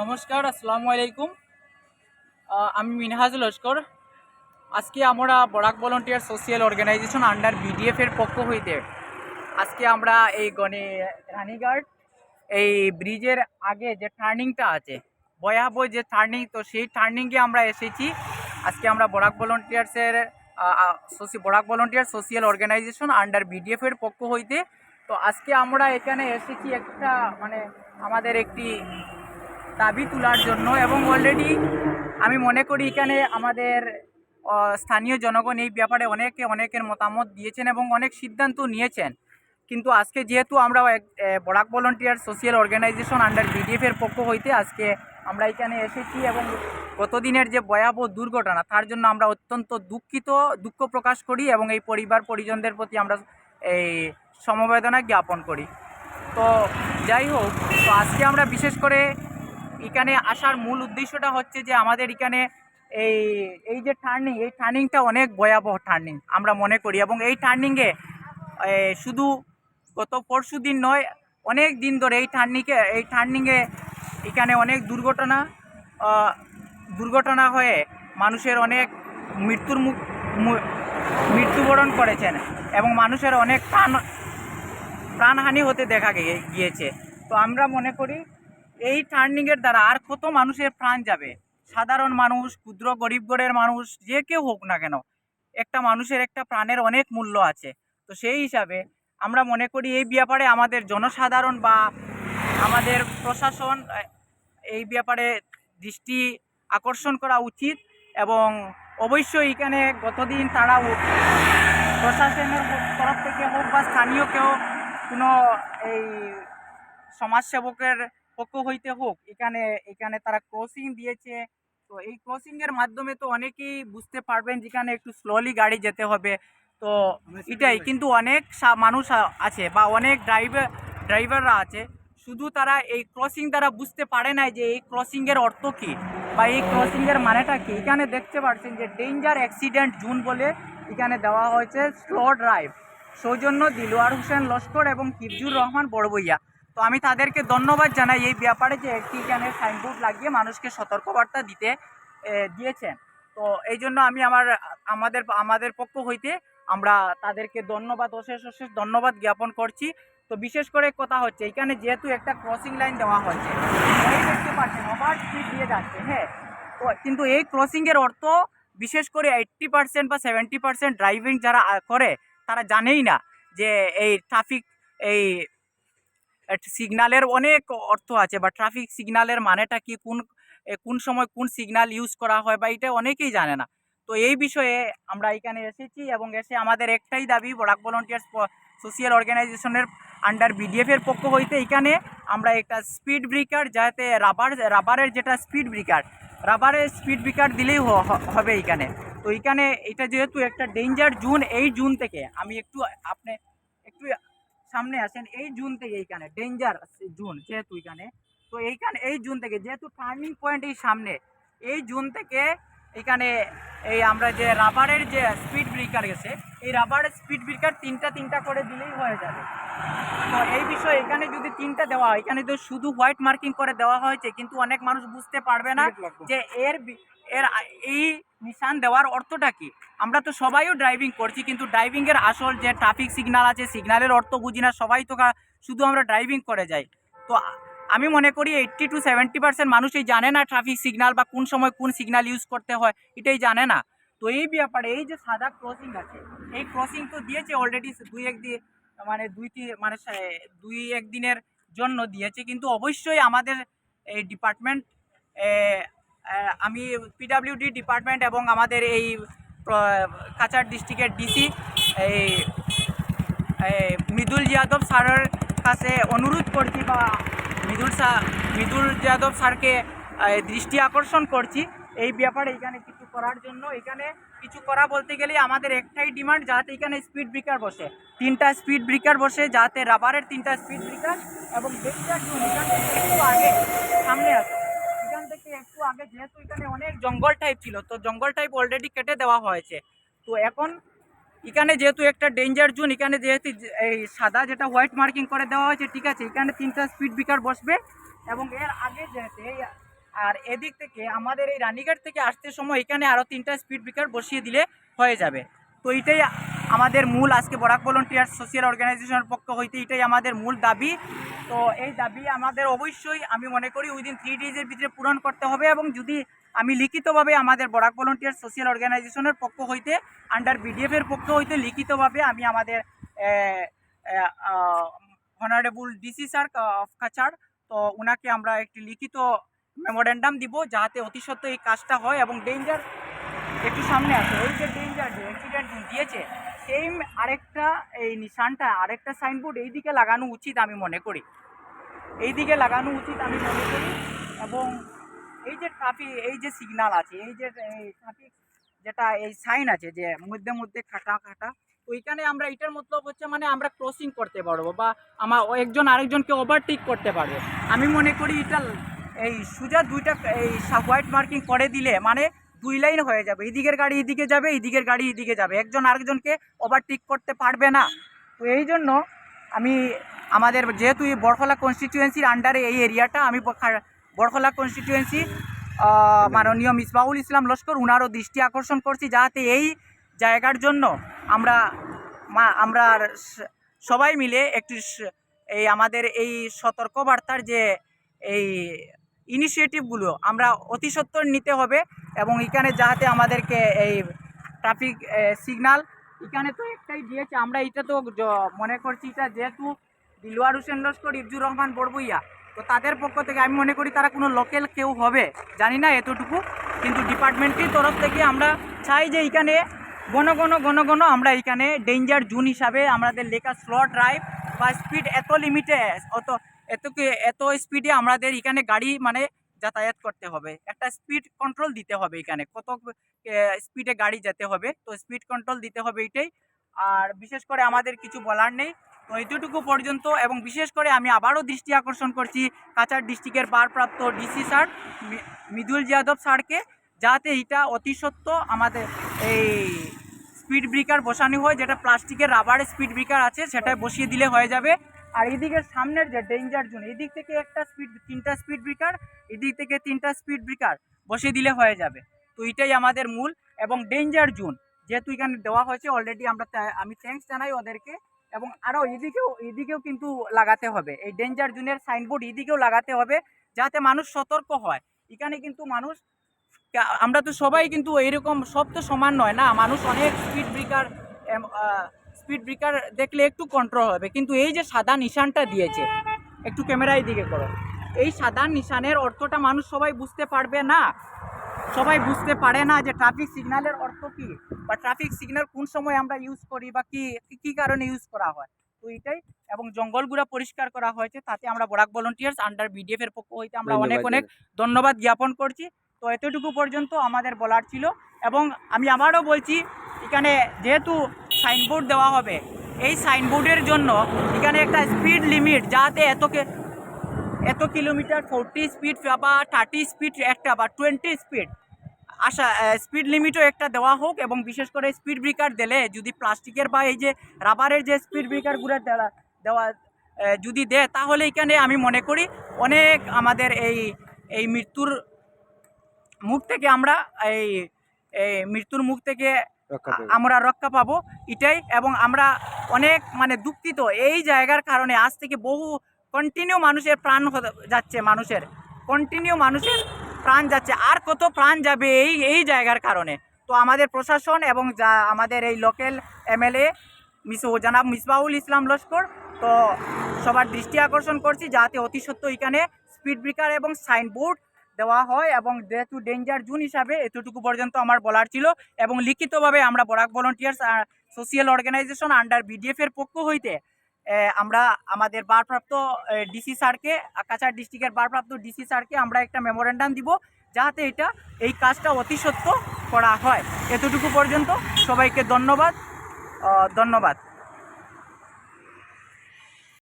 নমস্কার, আসসালামু আলাইকুম। আমি মিনহাজ লস্কর। আজকে আমরা Barak volunteer social organisation under BDF এর পক্ষ হইতে আজকে আমরা এই গণে রানীঘাট, এই ব্রিজের আগে যে টার্নিংটা আছে, ভয়াবহ যে টার্নিং, তো সেই টার্নিংয়ে আমরা এসেছি। আজকে আমরা Barak ভলেন্টিয়ার্সের Barak volunteer social organisation under BDF এর পক্ষ হইতে। তো আজকে আমরা এখানে এসেছি একটা মানে আমাদের একটি দাবি তোলার জন্য এবং অলরেডি আমি মনে করি এখানে আমাদের স্থানীয় জনগণ এই ব্যাপারে অনেকে অনেকের মতামত দিয়েছেন এবং অনেক সিদ্ধান্ত নিয়েছেন। কিন্তু আজকে যেহেতু আমরা Barak volunteer social organisation under BDF এর পক্ষ হইতে আজকে আমরা এখানে এসেছি এবং গতদিনের যে ভয়াবহ দুর্ঘটনা, তার জন্য আমরা অত্যন্ত দুঃখিত, দুঃখ প্রকাশ করি এবং এই পরিবার পরিজনদের প্রতি আমরা এই সমবেদনা জ্ঞাপন করি। তো যাই হোক, তো আজকে আমরা বিশেষ করে এখানে আসার মূল উদ্দেশ্যটা হচ্ছে যে আমাদের এখানে এই এই যে টার্নিং এই টার্নিংটা অনেক ভয়াবহ টার্নিং আমরা মনে করি। এবং এই টার্নিংয়ে শুধু গত পরশু দিন নয়, অনেক দিন ধরে এই টার্নিংয়ে এই টার্নিংয়ে এখানে অনেক দুর্ঘটনা দুর্ঘটনা হয়ে মানুষের অনেক মৃত্যুর মুখ মৃত্যুবরণ করেছেন এবং মানুষের অনেক প্রাণ, প্রাণহানি হতে দেখা গিয়েছে। তো আমরা মনে করি এই টার্নিংয়ের দ্বারা আর কত মানুষের প্রাণ যাবে? সাধারণ মানুষ, ক্ষুদ্র, গরিব, গড়ের মানুষ, যে কেউ হোক না কেন, একটা মানুষের একটা প্রাণের অনেক মূল্য আছে। তো সেই হিসাবে আমরা মনে করি এই ব্যাপারে আমাদের জনসাধারণ বা আমাদের প্রশাসন এই ব্যাপারে দৃষ্টি আকর্ষণ করা উচিত এবং অবশ্যই এখানে গতদিন তারা প্রশাসনের তরফ থেকে হোক বা স্থানীয় কেউ কোনো এই সমাজসেবকের পক্ষ হইতে হোক এখানে এখানে তারা ক্রসিং দিয়েছে। তো এই ক্রসিংয়ের মাধ্যমে তো অনেকেই বুঝতে পারবেন যেখানে একটু স্লোলি গাড়ি যেতে হবে। তো এটাই কিন্তু অনেক সা- মানুষ আছে বা অনেক ড্রাইভার ড্রাইভাররা আছে। শুধু তারা এই ক্রসিং দ্বারা বুঝতে পারে না যে এই ক্রসিংয়ের অর্থ কী বা এই ক্রসিংয়ের মানেটা কী। এখানে দেখতে পাচ্ছেন যে ডেঞ্জার অ্যাক্সিডেন্ট জুন বলে এখানে দেওয়া হয়েছে স্লো ড্রাইভ সৌজন্য দিলওয়ার হোসেন লস্কর এবং কিরজুর রহমান বড়বইয়া। তো আমি তাদেরকে ধন্যবাদ জানাই এই ব্যাপারে যে একটি এখানে সাইনবোর্ড লাগিয়ে মানুষকে সতর্কবার্তা দিতে দিয়েছেন। তো এই জন্য আমি আমার, আমাদের আমাদের পক্ষ হইতে আমরা তাদেরকে ধন্যবাদ, অশেষ অশেষ ধন্যবাদ জ্ঞাপন করছি। তো বিশেষ করে কথা হচ্ছে, এখানে যেহেতু একটা ক্রসিং লাইন দেওয়া হয়েছে দেখতে পাচ্ছেন ওভার স্পিড দিয়ে যাচ্ছে হ্যাঁ। তো কিন্তু এই ক্রসিংয়ের অর্থ বিশেষ করে এইট্টি পার্সেন্ট বা সেভেন্টি পার্সেন্ট ড্রাইভিং যারা করে, তারা জানেই না যে এই ট্রাফিক এই সিগনালের অনেক অর্থ আছে, বা ট্রাফিক সিগনালের মানেটা কি, কোন কোন সময় কোন সিগনাল ইউজ করা হয়, বা এটা অনেকেই জানে না। তো এই বিষয়ে আমরা এখানে এসেছি এবং এসে আমাদের একটাই দাবি, বরাক ভলেন্টিয়ার্স সোশিয়াল অর্গানাইজেশনের আন্ডার বিডিএফের পক্ষ হইতে এখানে আমরা একটা স্পিড ব্রেকার যাতে রাবার রাবারের যেটা স্পিড ব্রেকার রাবারের স্পিড ব্রেকার দিলেই হবে এখানে। তো এখানে এটা যেহেতু একটা ডেঞ্জার জুন এই জুন থেকে আমি একটু আপনি, একটু সামনে আসেন এই জুন থেকে এইখানে ডেঞ্জার জুন যেহেতু এখানে। তো এইখানে এই জুন থেকে যেহেতু টার্নিং পয়েন্ট এই সামনে এই জুন থেকে এখানে এই আমরা যে রাবারের যে স্পিড ব্রেকার গেছে এই রাবারের স্পিড ব্রেকার তিনটা তিনটা করে দিলেই হয়ে যাবে। তো এই বিষয়ে এখানে যদি তিনটা দেওয়া হয় এখানে তো শুধু হোয়াইট মার্কিং করে দেওয়া হয়েছে কিন্তু অনেক মানুষ বুঝতে পারবে না যে এর এর এই নিশান দেওয়ার অর্থটা কি? আমরা তো সবাইও ড্রাইভিং করছি, কিন্তু ড্রাইভিংয়ের আসল যে ট্রাফিক সিগনাল আছে সিগনালের অর্থ বুঝি না, সবাই তো শুধু আমরা ড্রাইভিং করে যাই। তো আমি মনে করি এইট্টি টু সেভেন্টি পার্সেন্ট মানুষই জানে না ট্রাফিক সিগনাল বা কোন সময় কোন সিগনাল ইউজ করতে হয়, এটাই জানে না। তো এই ব্যাপারে, এই যে সাদা ক্রসিং আছে, এই ক্রসিং তো দিয়েছে অলরেডি দুই এক দিয়ে মানে দুই তি- মানে দুই এক দিনের জন্য দিয়েছে, কিন্তু অবশ্যই আমাদের এই ডিপার্টমেন্ট আমি পিডাব্লিউডি ডিপার্টমেন্ট এবং আমাদের এই কাছাড় ডিস্ট্রিক্টের ডিসি এই মৃদুল যাদব স্যারের কাছে অনুরোধ করছি বা মৃদুল স্যার মৃদুল যাদব স্যারকে দৃষ্টি আকর্ষণ করছি। এই ব্যাপারে এখানে কিছু করার জন্য। এখানে কিছু করা বলতে গেলে আমাদের একটাই ডিমান্ড, যাতে এখানে স্পিড ব্রেকার বসে। তিনটা স্পিড ব্রেকার বসে, যাতে রাবারের তিনটা স্পিড ব্রেকার এবং থেকে একটু আগে সামনে আসে। একটু আগে যেহেতু এখানে অনেক জঙ্গল টাইপ ছিল, তো জঙ্গল টাইপ অলরেডি কেটে দেওয়া হয়েছে। তো এখন এখানে যেহেতু একটা ডেঞ্জার জোন এখানে যেহেতু এই সাদা যেটা হোয়াইট মার্কিং করে দেওয়া হয়েছে, ঠিক আছে, এখানে তিনটা স্পিড ব্রেকার বসবে এবং এর আগে যেহেতু আর এদিক থেকে আমাদের এই রানীঘাট থেকে আসতে সময় এখানে আরও তিনটা স্পিড ব্রেকার বসিয়ে দিলে হয়ে যাবে। তো এটাই আমাদের মূল, আজকে বরাক ভলেন্টিয়ার সোশিয়াল অর্গানাইজেশনের পক্ষ হইতে এটাই আমাদের মূল দাবি। তো এই দাবি আমাদের অবশ্যই, আমি মনে করি উইদিন থ্রি ডেজের ভিতরে পূরণ করতে হবে এবং যদি আমি লিখিতভাবে আমাদের বরাক ভলেন্টিয়ার সোশ্যাল অর্গানাইজেশনের পক্ষ হইতে আন্ডার বিডিএফ এর পক্ষ হইতে লিখিতভাবে আমি আমাদের honourable DC sir of Cachar তো ওনাকে আমরা একটি লিখিত মেমোরেন্ডাম দিব যাতে অতি এই কাজটা হয় এবং ডেঞ্জার একটু সামনে আছে ওই যে ডেঞ্জার যে অ্যাক্সিডেন্ট দিয়েছে সেম আরেকটা এই নিশানটা, আরেকটা সাইনবোর্ড এই দিকে লাগানো উচিত আমি মনে করি। এই দিকে লাগানো উচিত আমি মনে করি এবং এই যে ট্রাফিক এই যে সিগন্যাল আছে, এই যে ট্রাফিক যেটা, এই সাইন আছে যে মধ্যে মধ্যে খাটা খাটা, ওইখানে আমরা এটার মতলব হচ্ছে মানে আমরা ক্রসিং করতে পারব বা আমার একজন আরেকজনকে ওভারটেক করতে পারবে। আমি মনে করি এটা এই সুজা দুইটা, এই হোয়াইট মার্কিং করে দিলে মানে দুই লাইন হয়ে যাবে। এদিকের গাড়ি এদিকে যাবে, এদিকের গাড়ি এদিকে যাবে। একজন আরেকজনকে ওভারটেক করতে পারবে না। তো এই জন্য আমি আমাদের যেহেতু এই বড়খলা কনস্টিটিউয়েন্সির আন্ডারে এই এরিয়াটা আমি বড়খলা কনস্টিটিউয়েন্সি মাননীয় মিসবাউল ইসলাম লস্কর, উনারও দৃষ্টি আকর্ষণ করছি যাতে এই জায়গার জন্য আমরা আমরা সবাই মিলে একটু এই আমাদের এই সতর্কবার্তার যে এই ইনিশিয়েটিভগুলো আমরা অতি সত্বর নিতে হবে এবং এখানে যাহাতে আমাদেরকে এই ট্রাফিক সিগনাল এখানে তো একটাই দিয়েছে। আমরা এটা তো মনে করছি এটা যেহেতু দিলওয়ার হোসেন লস্কর, ইফজুর রহমান বড়বইয়া, তো তাদের পক্ষ থেকে আমি মনে করি তারা কোনো লোকেল কেউ হবে। জানি না এতটুকু, কিন্তু ডিপার্টমেন্টের তরফ থেকে আমরা চাই যে এখানে ঘন ঘন ঘন ঘন আমরা এখানে ডেঞ্জার জোন হিসাবে আমাদের লেখা স্লো ড্রাইভ বা স্পিড এত লিমিটে অত এতকে, এত স্পিডে আমাদের এখানে গাড়ি মানে যাতায়াত করতে হবে। একটা স্পিড কন্ট্রোল দিতে হবে এখানে। কত স্পিডে গাড়ি যেতে হবে। তো স্পিড কন্ট্রোল দিতে হবে এটাই। আর বিশেষ করে আমাদের কিছু বলার নেই। তো এতটুকু পর্যন্ত এবং বিশেষ করে আমি আবারও দৃষ্টি আকর্ষণ করছি কাছাড় ডিস্ট্রিক্টের ভারপ্রাপ্ত ডিসি স্যার মৃদুল যাদব স্যারকে, যাতে এটা অতি সত্য আমাদের এই স্পিড ব্রেকার বসানো হয়, যেটা প্লাস্টিকের রাবার স্পিড ব্রেকার আছে সেটা বসিয়ে দিলে হয়ে যাবে। আর এদিকের সামনের যে ডেঞ্জার জোন এদিক থেকে একটা স্পিড তিনটা স্পিড ব্রেকার এদিক থেকে তিনটা স্পিড ব্রেকার বসিয়ে দিলে হয়ে যাবে। তো এটাই আমাদের মূল এবং ডেঞ্জার জোন যেহেতু এখানে দেওয়া হয়েছে অলরেডি আমরা আমি থ্যাঙ্কস জানাই ওদেরকে এবং আরও এদিকেও এদিকেও কিন্তু লাগাতে হবে। এই ডেঞ্জার জোনের সাইনবোর্ড এদিকেও লাগাতে হবে যাতে মানুষ সতর্ক হয়। এখানে কিন্তু মানুষ আমরা তো সবাই কিন্তু এইরকম, সব তো সমান নয় না? মানুষ অনেক স্পিড ব্রেকার স্পিড ব্রেকার দেখলে একটু কন্ট্রোল হবে। কিন্তু এই যে সাদা নিশানটা দিয়েছে একটু ক্যামেরায় দিকে করো। এই সাদা নিশানের অর্থটা মানুষ সবাই বুঝতে পারবে না। সবাই বুঝতে পারে না যে ট্রাফিক সিগন্যালের অর্থ কি বা ট্রাফিক সিগন্যাল কোন সময় আমরা ইউজ করি বা কি কি কারণে ইউজ করা হয়। তো এইটাই। এবং জঙ্গলগুলো পরিষ্কার করা হয়েছে। তাতে আমরা বরাক ভলেন্টিয়ার্স আন্ডার বিডিএফ এর পক্ষ হইতে আমরা অনেক অনেক ধন্যবাদ জ্ঞাপন করছি। তো এতটুকু পর্যন্ত আমাদের বলার ছিল। এবং আমি আবারও বলছি, এখানে যেহেতু সাইনবোর্ড দেওয়া হবে, এই সাইনবোর্ডের জন্য এখানে একটা স্পিড লিমিট যাতে এতকে এত কিলোমিটার ফোরটি স্পিড বা থার্টি স্পিড একটা বা টোয়েন্টি স্পিড আসা স্পিড লিমিটও একটা দেওয়া হোক এবং বিশেষ করে স্পিড ব্রেকার দিলে যদি প্লাস্টিকের বা এই যে রাবারের যে স্পিড ব্রেকারগুলো দেওয়া দেওয়া যদি দেয়, তাহলে এখানে আমি মনে করি অনেক আমাদের এই এই মৃত্যুর মুখ থেকে আমরা এই মৃত্যুর মুখ থেকে আমরা রক্ষা পাবো এটাই। এবং আমরা অনেক মানে দুঃখিত এই জায়গার কারণে আজ থেকে বহু কন্টিনিউ মানুষের প্রাণ যাচ্ছে মানুষের। কন্টিনিউ মানুষের প্রাণ যাচ্ছে। আর কত প্রাণ যাবে এই এই জায়গার কারণে। তো আমাদের প্রশাসন এবং যা আমাদের এই লোকাল এমএলএ মিস জানাব মিসবাউল ইসলাম লস্কর তো সবার দৃষ্টি আকর্ষণ করছি যাতে অতি সত্য এখানে স্পিড ব্রেকার এবং সাইনবোর্ড দেওয়া হয় এবং যেহেতু ডেঞ্জার জোন হিসাবে এতটুকু পর্যন্ত আমার বলার ছিল এবং লিখিতভাবে আমরা Barak volunteers social organisation under BDF এর পক্ষ হইতে আমরা আমাদের বারপ্রাপ্ত ডিসি স্যারকে কাছাড় ডিস্ট্রিক্টের বারপ্রাপ্ত ডিসি স্যারকে আমরা একটা মেমোরেন্ডাম দিব যাতে এটা, এই কাজটা অতি সত্য করা হয়। এতটুকু পর্যন্ত সবাইকে ধন্যবাদ। ধন্যবাদ।